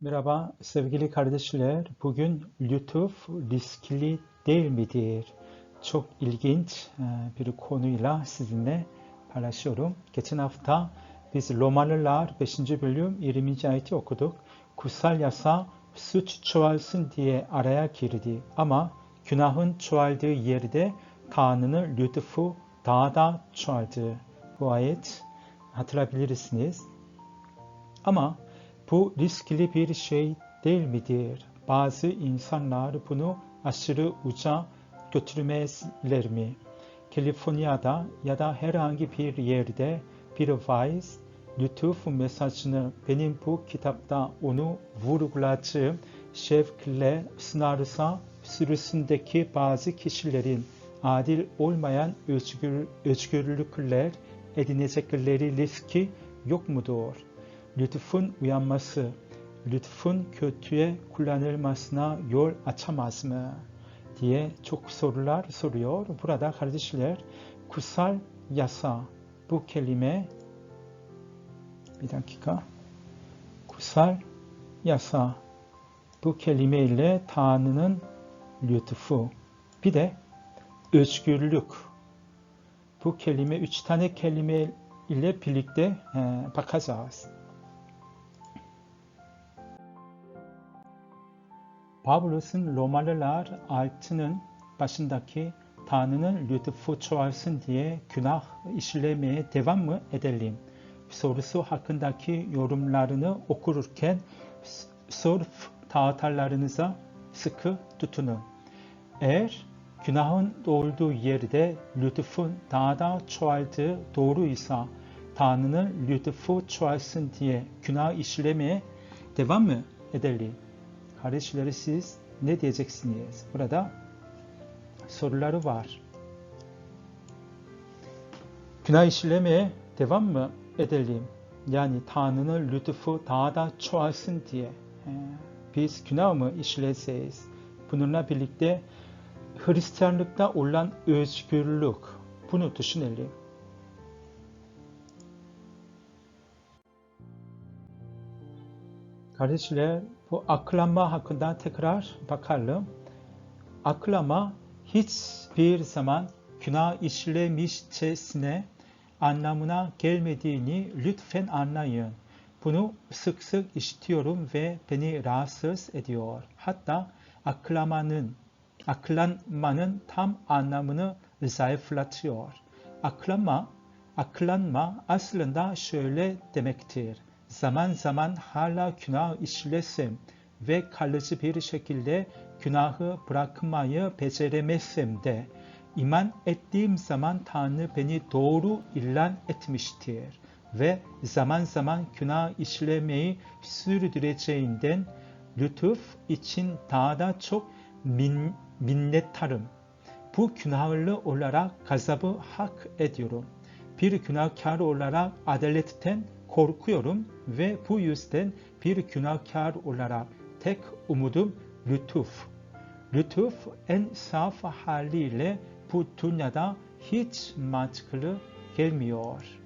Merhaba sevgili kardeşler. Bugün lütuf riskli değil midir? Çok ilginç e, bir konuyla sizinle paylaşıyorum. Geçen hafta biz Romalılar 5. bölüm 20. ayeti okuduk. Kutsal yasa suç çoğalsın diye araya girdi. Ama günahın çoğaldığı yerde Tanrı'nın lütfu daha da çoğaldı. Bu ayet hatırlayabilirsiniz. Ama bu riskli bir şey değil midir? Bazı insanlar bunu aşırı uca götürmezler mi? Kaliforniya'da ya da herhangi bir yerde bir vaiz lütuf mesajını benim bu kitapta onu vurguladığım şevkle sunarsa sürüsündeki bazı kişilerin adil olmayan özgür, özgürlükler edinecekleri riski yok mudur? Lütfun uyanması, lütfun kötüye kullanılmasına yol açamaz mı? diye çok sorular soruyor. Burada kardeşler kutsal yasa bu kelime bir dakika kutsal yasa bu kelime ile Tanrı'nın lütfu bir de özgürlük bu kelime üç tane kelime ile birlikte bakacağız. Pavlus'un Romalılar 6'nın başındaki Tanrı'nın lütfu çoğalsın diye günah işlemeye devam mı edelim? Sorusu hakkındaki yorumlarını okurken sırf tahtalarınıza sıkı tutunun. Eğer günahın olduğu yerde lütfun daha da çoğaldığı doğruysa Tanrı'nın lütfu çoğalsın diye günah işlemeye devam mı edelim? Kardeşleri siz ne diyeceksiniz? Burada soruları var. Günah işlemeye devam mı edelim? Yani Tanrı'nın lütfu daha da çoğalsın diye. Biz günah mı işleyeceğiz? Bununla birlikte Hristiyanlıkta olan özgürlük, bunu düşünelim. Kardeşler, bu aklanma hakkında tekrar bakalım. Aklama hiçbir zaman günah işlemişçesine anlamına gelmediğini lütfen anlayın. Bunu sık sık işitiyorum ve beni rahatsız ediyor. Hatta aklamanın, aklanmanın tam anlamını zayıflatıyor. Aklama, aklanma aslında şöyle demektir zaman zaman hala günah işlesem ve kalıcı bir şekilde günahı bırakmayı beceremezsem de iman ettiğim zaman Tanrı beni doğru ilan etmiştir ve zaman zaman günah işlemeyi sürdüreceğinden lütuf için daha da çok min, minnettarım. Bu günahlı olarak gazabı hak ediyorum. Bir günahkar olarak adaletten korkuyorum ve bu yüzden bir günahkar olarak tek umudum lütuf. Lütuf en saf haliyle bu dünyada hiç mantıklı gelmiyor.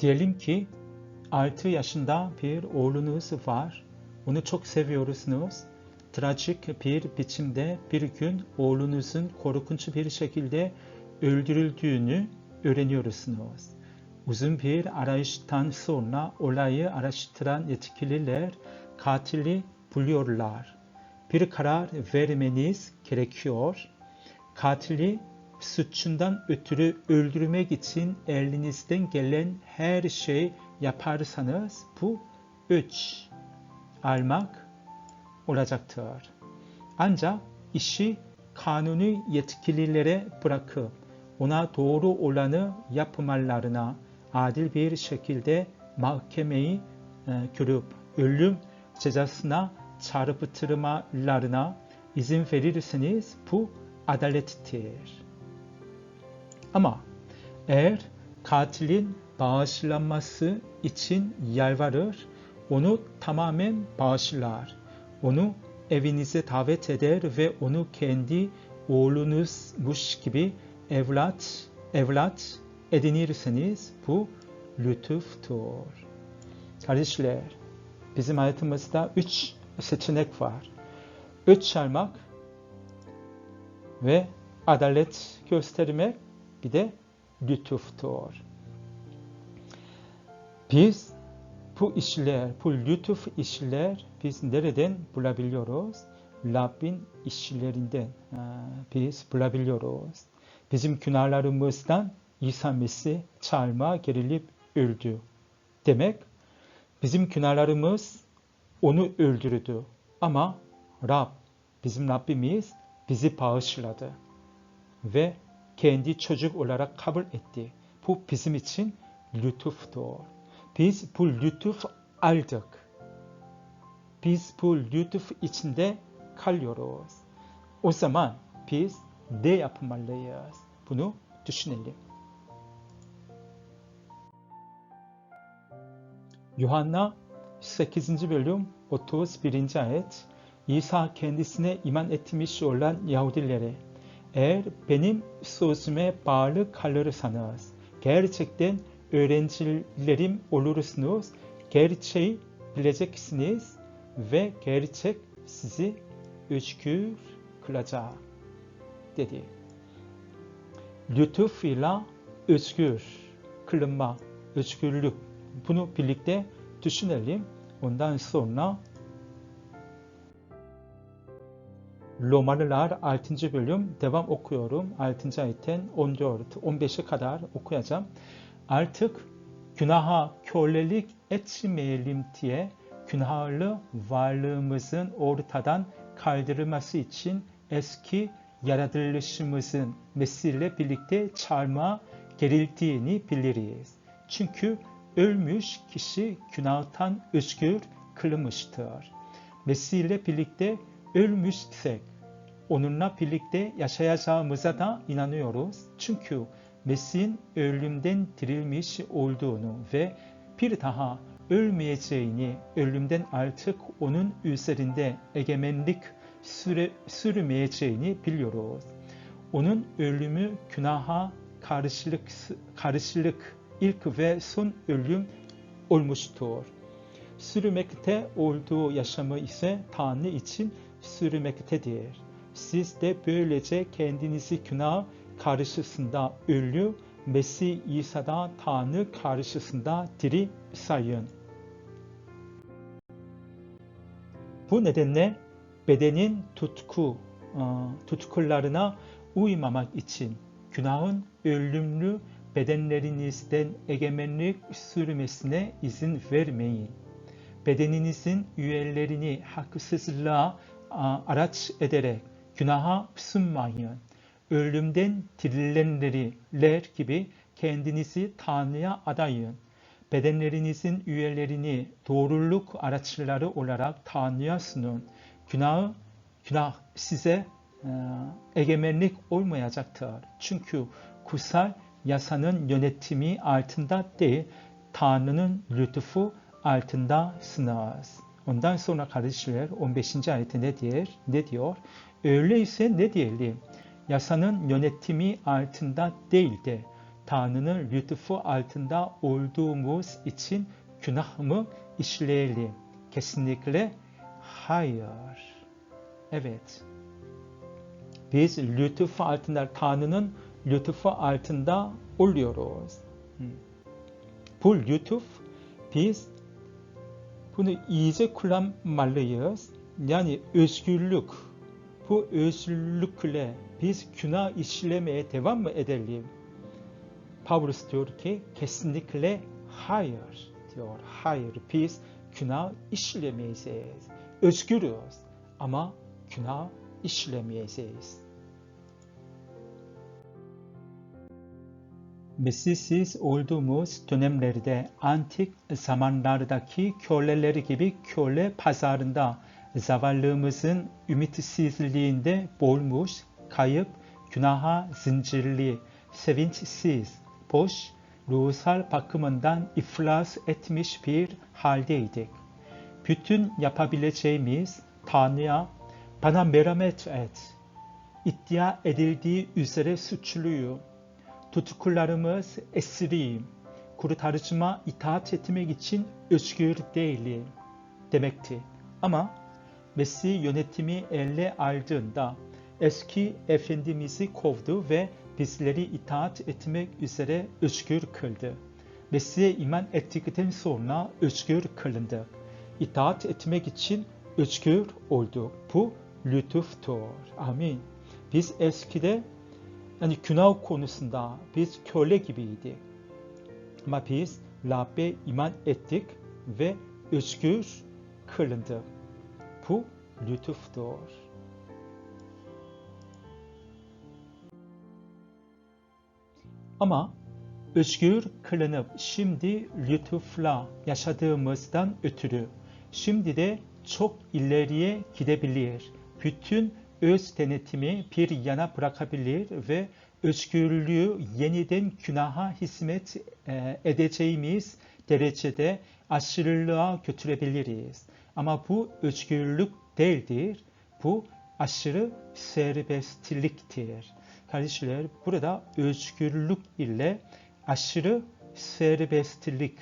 Diyelim ki 6 yaşında bir oğlunuz var. Onu çok seviyorsunuz. Trajik bir biçimde bir gün oğlunuzun korkunç bir şekilde öldürüldüğünü öğreniyorsunuz. Uzun bir arayıştan sonra olayı araştıran yetkililer katili buluyorlar. Bir karar vermeniz gerekiyor. Katili suçundan ötürü öldürmek için elinizden gelen her şey yaparsanız bu üç almak olacaktır. Ancak işi kanuni yetkililere bırakıp ona doğru olanı yapmalarına adil bir şekilde mahkemeyi e, görüp ölüm cezasına çarpıtırmalarına izin verirseniz bu adalettir. Ama eğer katilin bağışlanması için yalvarır, onu tamamen bağışlar. Onu evinize davet eder ve onu kendi oğlunuzmuş gibi evlat, evlat edinirseniz bu lütuftur. Kardeşler, bizim hayatımızda üç seçenek var. Üç çalmak ve adalet göstermek bir de lütuftur. Biz bu işler, bu lütuf işler biz nereden bulabiliyoruz? Rabbin işlerinden biz bulabiliyoruz. Bizim günahlarımızdan İsa Mesih çalma gerilip öldü. Demek bizim günahlarımız onu öldürdü. Ama Rab, bizim Rabbimiz bizi bağışladı. Ve kendi çocuk olarak kabul etti. Bu bizim için lütuftur. Biz bu lütuf aldık. Biz bu lütuf içinde kalıyoruz. O zaman biz ne yapmalıyız? Bunu düşünelim. Yuhanna 8. bölüm 31. ayet İsa kendisine iman etmiş olan Yahudilere eğer benim sözüme bağlı kalırsanız gerçekten öğrencilerim olursunuz, gerçeği bileceksiniz ve gerçek sizi özgür kılacak dedi. Lütufuyla özgür kılınma, özgürlük bunu birlikte düşünelim. Ondan sonra Romalılar 6. bölüm devam okuyorum. 6. ayetten 14, 15'e kadar okuyacağım. Artık günaha kölelik etmeyelim diye günahlı varlığımızın ortadan kaldırılması için eski yaratılışımızın Mesih ile birlikte çarmıha gerildiğini biliriz. Çünkü ölmüş kişi günahtan özgür kılmıştır. Mesih ile birlikte ölmüşsek onunla birlikte yaşayacağımıza da inanıyoruz. Çünkü Mesih'in ölümden dirilmiş olduğunu ve bir daha ölmeyeceğini, ölümden artık onun üzerinde egemenlik süre, sürmeyeceğini biliyoruz. Onun ölümü günaha karşılık, karşılık ilk ve son ölüm olmuştur. Sürmekte olduğu yaşamı ise Tanrı için sürmektedir. Siz de böylece kendinizi günah karşısında ölü, Mesih İsa'da Tanrı karşısında diri sayın. Bu nedenle bedenin tutku, e, tutkularına uymamak için günahın ölümlü bedenlerinizden egemenlik sürmesine izin vermeyin. Bedeninizin üyelerini haksızlığa araç ederek günaha sunmayın. Ölümden dirilenler gibi kendinizi Tanrı'ya adayın. Bedenlerinizin üyelerini doğruluk araçları olarak Tanrı'ya sunun. Günah, günah size e, egemenlik olmayacaktır. Çünkü kutsal yasanın yönetimi altında değil, Tanrı'nın lütfu altındasınız. Ondan sonra kardeşler 15. ayette ne diyor? Ne diyor? Öyleyse ne diyelim? Yasanın yönetimi altında değil de Tanrı'nın lütfu altında olduğumuz için günah mı işleyelim? Kesinlikle hayır. Evet. Biz lütfu altında, Tanrı'nın lütfu altında oluyoruz. Bu lütuf biz bunu iyice kullanmalıyız. Yani özgürlük. Bu özgürlükle biz günah işlemeye devam mı edelim? Paulus diyor ki kesinlikle hayır diyor. Hayır biz günah işlemeyeceğiz. Özgürüz ama günah işlemeyeceğiz. Mesihsiz olduğumuz dönemlerde antik zamanlardaki köleleri gibi köle pazarında zavallığımızın ümitsizliğinde boğulmuş, kayıp, günaha zincirli, sevinçsiz, boş, ruhsal bakımından iflas etmiş bir haldeydik. Bütün yapabileceğimiz Tanrı'ya bana merhamet et, iddia edildiği üzere suçluyum tutuklarımız esiriyim. kurtarıcıma itaat etmek için özgür değilim demekti. Ama Mesih yönetimi elle aldığında eski Efendimiz'i kovdu ve bizleri itaat etmek üzere özgür kıldı. Mesih'e iman ettikten sonra özgür kılındı. İtaat etmek için özgür olduk. Bu lütuftur. Amin. Biz eskide yani günah konusunda biz köle gibiydik. Ama biz Rabbe iman ettik ve özgür kılındık. Bu lütuftur. Ama özgür kılınıp şimdi lütufla yaşadığımızdan ötürü şimdi de çok ileriye gidebilir. Bütün öz denetimi bir yana bırakabilir ve özgürlüğü yeniden günaha hizmet e, edeceğimiz derecede aşırılığa götürebiliriz. Ama bu özgürlük değildir. Bu aşırı serbestliktir. Kardeşler burada özgürlük ile aşırı serbestlik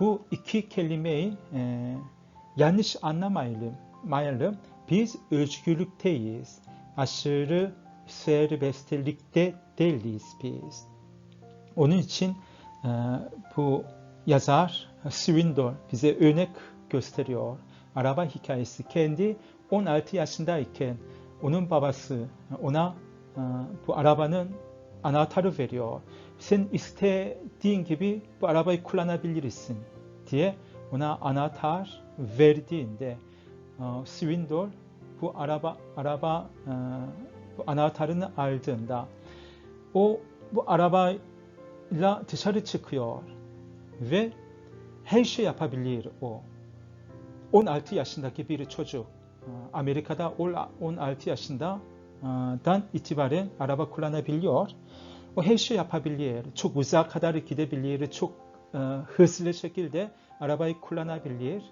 bu iki kelimeyi e, yanlış anlamayalım. Mayalım. Biz özgürlükteyiz. Aşırı serbestlikte değiliz biz. Onun için e, bu yazar Swindoll bize örnek gösteriyor. Araba hikayesi kendi 16 yaşındayken onun babası ona e, bu arabanın anahtarı veriyor. Sen istediğin gibi bu arabayı kullanabilirsin diye ona anahtar verdiğinde e, Swindoll bu araba araba e, bu anahtarını aldığında o bu arabayla dışarı çıkıyor ve her şey yapabilir o. 16 yaşındaki bir çocuk. E, Amerika'da 16 yaşından itibaren araba kullanabiliyor. O her şey yapabilir. Çok uzak kadar gidebilir. Çok hızlı şekilde arabayı kullanabilir.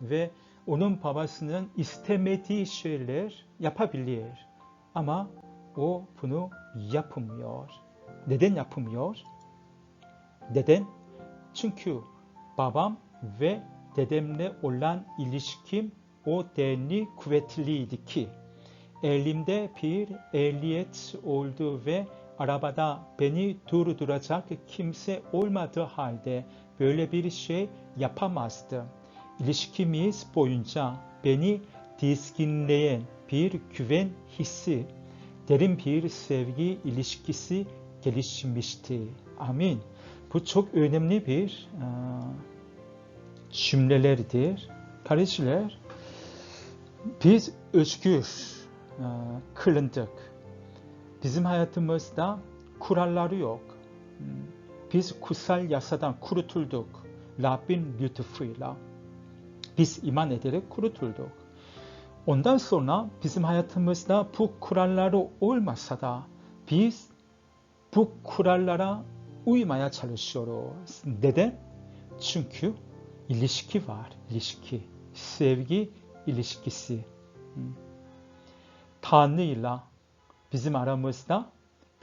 Ve onun babasının istemediği şeyler yapabilir. Ama o bunu yapmıyor. Neden yapmıyor? Neden? Çünkü babam ve dedemle olan ilişkim o denli kuvvetliydi ki elimde bir ehliyet oldu ve arabada beni durduracak kimse olmadığı halde böyle bir şey yapamazdı. İlişkimiz boyunca beni dizginleyen bir güven hissi, derin bir sevgi ilişkisi gelişmişti. Amin. Bu çok önemli bir e, cümlelerdir. Kardeşler, biz özgür e, kılındık. Bizim hayatımızda kuralları yok. Biz kutsal yasadan kurutulduk. Rabbin lütufuyla. Hayatımızda bu kuralları olmasa da biz bu kurallara uymaya çalışıyoruz. Neden? Çünkü ilişki var, ilişki. Sevgi ilişkisi. Tanrı'yla bizim aramızda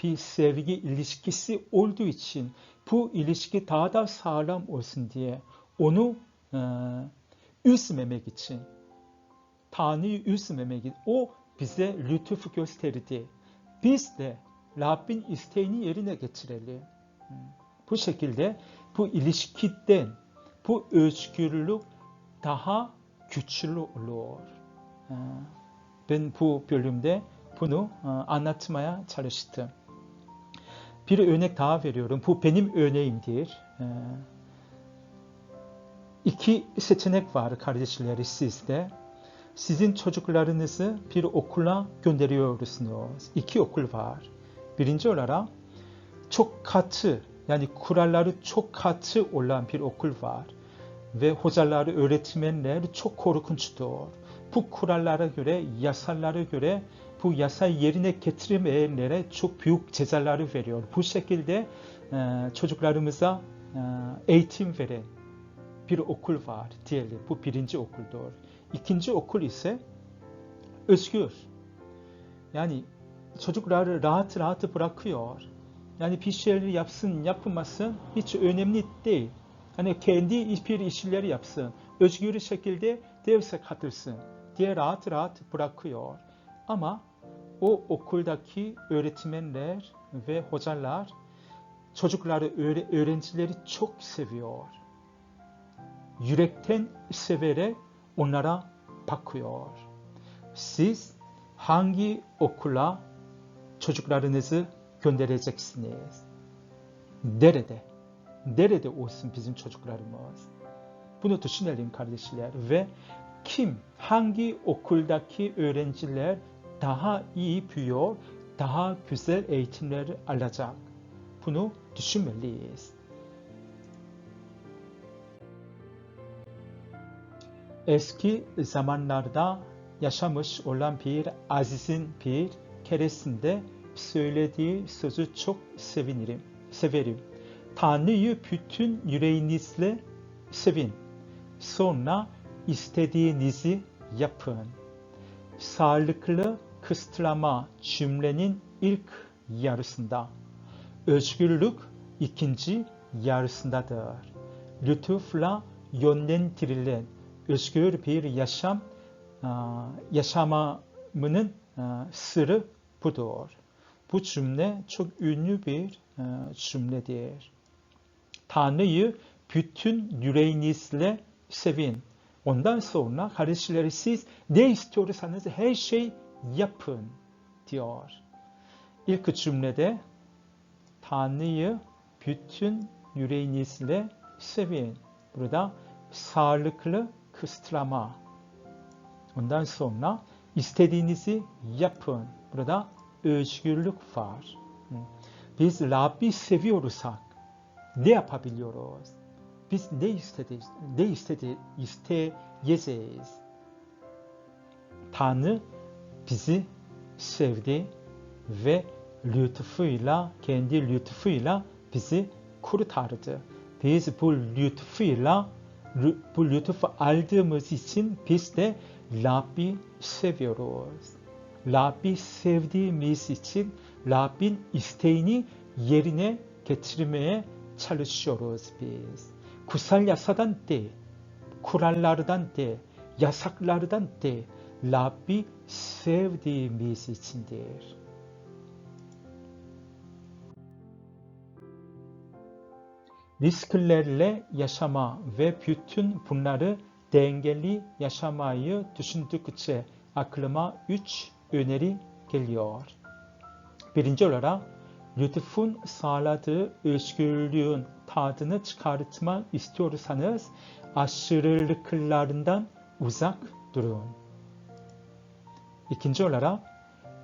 bir sevgi ilişkisi olduğu için bu ilişki daha da sağlam olsun diye onu e, üzmemek için Tanrı'yı üzmemek için o bize lütuf gösterdi. Biz de Rabbin isteğini yerine getirelim. Bu şekilde bu ilişkiden bu özgürlük daha güçlü olur. Ben bu bölümde bunu anlatmaya çalıştım. Bir örnek daha veriyorum. Bu benim örneğimdir. İki seçenek var kardeşleri sizde. Sizin çocuklarınızı bir okula gönderiyorsunuz. İki okul var. Birinci olarak çok katı yani kuralları çok katı olan bir okul var. Ve hocaları, öğretmenler çok korkunçtur. Bu kurallara göre, yasalara göre bu yasa yerine getiremeyenlere çok büyük cezaları veriyor. Bu şekilde çocuklarımıza eğitim veren bir okul var diyelim. Bu birinci okuldur. İkinci okul ise özgür. Yani çocukları rahat rahat bırakıyor. yani bir şeyleri yapsın yapmasın hiç önemli değil. Hani kendi bir işleri yapsın. Özgür şekilde derse katılsın diye rahat rahat bırakıyor. Ama o okuldaki öğretmenler ve hocalar çocukları, öğrencileri çok seviyor. Yürekten severek onlara bakıyor. Siz hangi okula çocuklarınızı göndereceksiniz? Nerede? Nerede olsun bizim çocuklarımız? Bunu düşünelim kardeşler ve kim, hangi okuldaki öğrenciler daha iyi büyüyor, daha güzel eğitimler alacak? Bunu düşünmeliyiz. Eski zamanlarda yaşamış olan bir azizin bir keresinde söylediği sözü çok sevinirim, severim. Tanrı'yı bütün yüreğinizle sevin. Sonra istediğinizi yapın. Sağlıklı kısıtlama cümlenin ilk yarısında, özgürlük ikinci yarısındadır. Lütufla yönlendirilen özgür bir yaşam yaşamamının sırrı budur. Bu cümle çok ünlü bir cümledir. Tanrı'yı bütün yüreğinizle sevin. Ondan sonra kardeşleri siz ne istiyorsanız her şey yapın diyor. İlk cümlede Tanrı'yı bütün yüreğinizle sevin. Burada sağlıklı kısıtlama. Ondan sonra istediğinizi yapın. Burada özgürlük var. Biz Rabbi seviyorsak ne yapabiliyoruz? Biz ne istedi, ne istedi, isteyeceğiz? Tanrı bizi sevdi ve lütfuyla, kendi lütfuyla bizi kurtardı. Biz bu lütfuyla, bu lütfu aldığımız için biz de Rabbi seviyoruz. Rabbi sevdiğimiz için Rabbin isteğini yerine getirmeye çalışıyoruz biz. Kutsal yasadan değil, kurallardan değil, yasaklardan değil, Rabbi sevdiğimiz içindir. Risklerle yaşama ve bütün bunları dengeli yaşamayı düşündükçe aklıma üç öneri geliyor. Birinci olarak lütfun sağladığı özgürlüğün tadını çıkartmak istiyorsanız aşırılıklarından uzak durun. İkinci olarak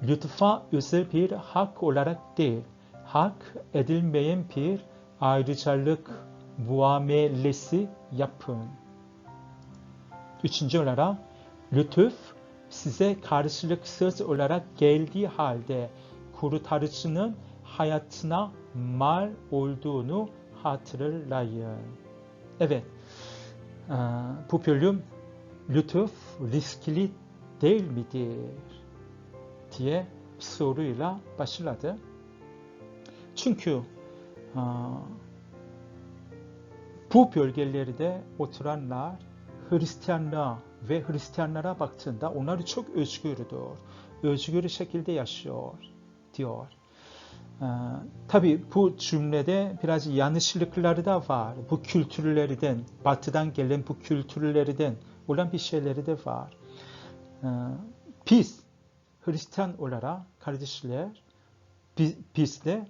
lütfa özel bir hak olarak değil, hak edilmeyen bir ayrıcalık muamelesi yapın. Üçüncü olarak lütuf size karşılıksız olarak geldiği halde kurtarıcının hayatına mal olduğunu hatırlayın. Evet, bu bölüm lütuf riskli değil midir diye soruyla başladı. Çünkü bu bölgelerde oturanlar Hristiyanlığa ve Hristiyanlara baktığında onlar çok özgürdür. Özgür şekilde yaşıyor diyor. Tabi bu cümlede biraz yanlışlıkları da var. Bu kültürlerden, batıdan gelen bu kültürlerden olan bir şeyleri de var. Biz Hristiyan olarak kardeşler biz de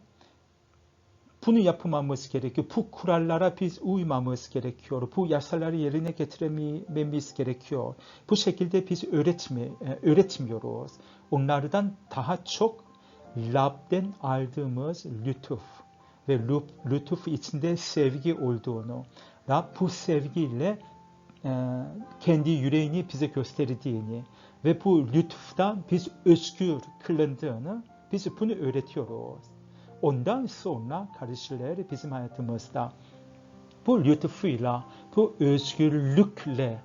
bunu yapmamız gerekiyor. Bu kurallara biz uymamız gerekiyor. Bu yasaları yerine getirmemiz gerekiyor. Bu şekilde biz öğretme, e, öğretmiyoruz. Onlardan daha çok Rab'den aldığımız lütuf ve lütuf içinde sevgi olduğunu, Rab bu sevgiyle e, kendi yüreğini bize gösterdiğini ve bu lütuftan biz özgür kılındığını biz bunu öğretiyoruz. Ondan sonra kardeşler bizim hayatımızda bu lütfuyla, bu özgürlükle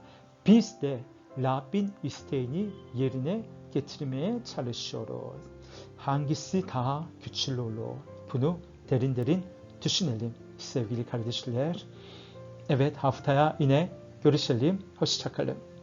biz de Rabbin isteğini yerine getirmeye çalışıyoruz. Hangisi daha güçlü olur? Bunu derin derin düşünelim sevgili kardeşler. Evet haftaya yine görüşelim. Hoşçakalın.